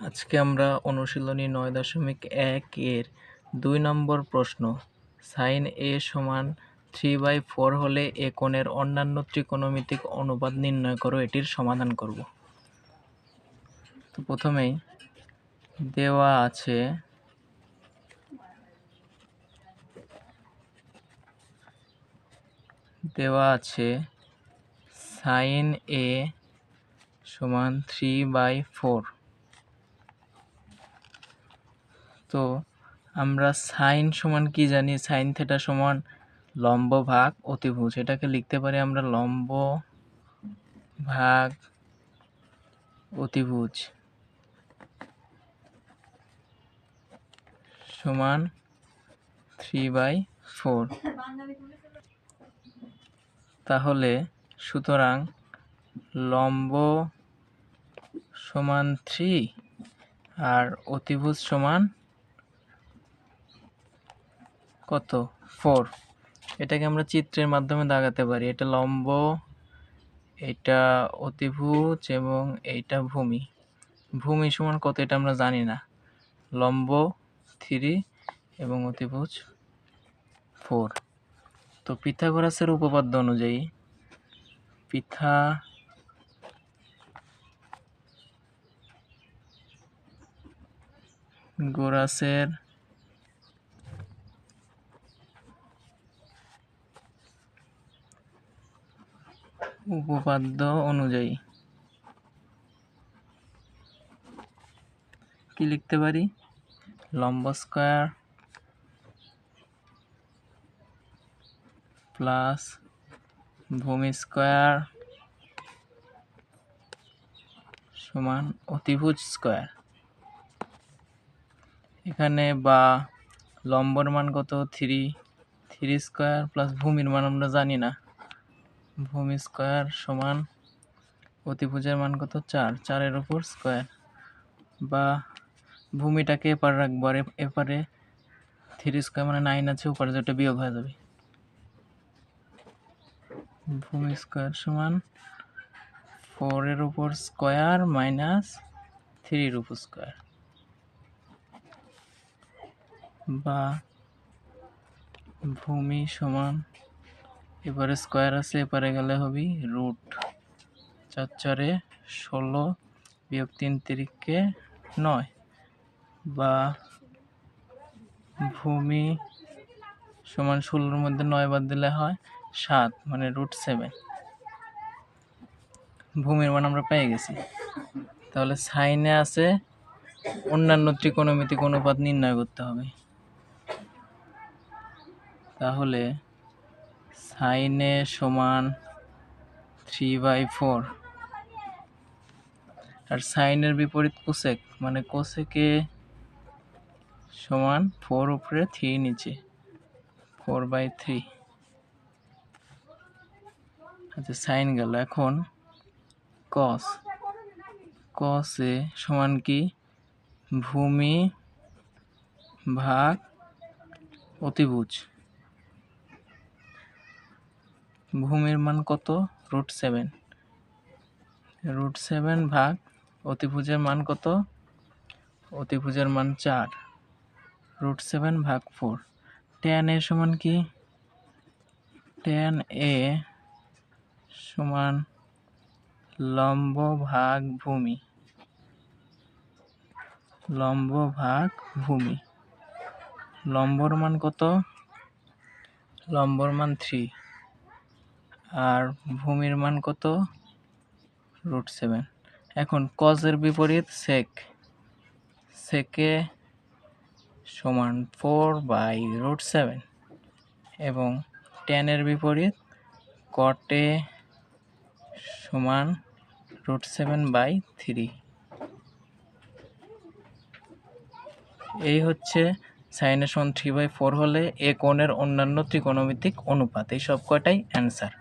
আজকে আমরা অনুশীলনী নয় দশমিক এক এর দুই নম্বর প্রশ্ন। সাইন এ সমান থ্রি বাই ফোর হলে এ কোণের অন্যান্য ত্রিকোণমিতিক অনুপাত নির্ণয় করো, এটির সমাধান করব। তো প্রথমেই দেওয়া আছে দেওয়া আছে সাইন এ সমান থ্রি বাই ফোর। তো আমরা সাইন সমান কি জানি? সাইন থেটা সমান লম্ব ভাগ অতিভুজ। এটাকে লিখতে পারি আমরা লম্ব ভাগ অতিভুজ সমান থ্রি বাই ফোর। তাহলে সুতরাং লম্ব সমান থ্রি আর অতিভুজ সমান কত? ফোর এটাকে আমরা চিত্রের মাধ্যমে দাগাতে পারি। এটা লম্ব, এটা অতিভুজ এবং এইটা ভূমি। ভূমি সমান কত এটা আমরা জানি না। লম্ব, থ্রি এবং অতিভুজ ফোর তো পিথাগোরাসের উপপাদ্য অনুযায়ী পিথা গোরাসের উপপাদ্য অনুযায়ী। কি লিখতে পারি? লম্ব স্কোয়ার প্লাস ভূমি স্কোয়ার সমান অতিভুজ স্কয়ার। এখানে বা লম্বর মান কত? থ্রি থ্রি স্কোয়ার প্লাস ভূমির মান আমরা জানি না। ভূমি স্কয়ার সমান অতিভুজের মান কত? চার। চারের উপর স্কয়ার। বা ভূমিটাকে এপার রাখব আর এপারে থ্রি স্কয়ার মানে নাইন আছে ওপারে যেটা বিয়োগ হয়ে যাবে। ভূমি স্কয়ার সমান ফোরের উপর স্কয়ার মাইনাস থ্রির উপর স্কয়ার। বা ভূমি সমান এবারে স্কোয়ার আছে, এপারে গেলে হবি রুট চার চারে ষোলো, বিয়োগ তিন তিরিখকে নয়। বা ভূমি সমান ষোলোর মধ্যে নয় বাদ দিলে হয় সাত মানে রুট সেভেন ভূমির মান আমরা পেয়ে গেছি। তাহলে সাইনে আছে, অন্যান্য ত্রিকোণমিতিক অনুপাত নির্ণয় করতে হবে। তাহলে সাইনে সমান থ্রি বাই ফোর আর সাইনের বিপরীত কোসেক মানে কোসেকে সমান ফোর উপরে থ্রি নিচে ফোর বাই থ্রি আচ্ছা সাইন গেল। এখন কস কসে সমান কি? ভূমি ভাগ অতিভুজ। ভূমির মান কত? Root seven. রুট সেভেন ভাগ অতিভুজের মান কত? অতিভুজের মান চার। রুট সেভেন ভাগ ফোর। টেন এ সমান কি? টেন এ সমান লম্ব ভাগ ভূমি। লম্ব ভাগ ভূমি। লম্বর মান কত? লম্বর মান থ্রি আর ভূমির মান কত? রুট সেভেন এখন কজের বিপরীত সেক সেকে সমান ফোর বাই রুট সেভেন এবং টেনের বিপরীত কটে সমান রুট সেভেন বাই থ্রি এই হচ্ছে সাইনের সমান থ্রি বাই ফোর হলে এ কোণের অন্যান্য ত্রিকোণমিতিক অনুপাত। এই সব কয়টাই অ্যান্সার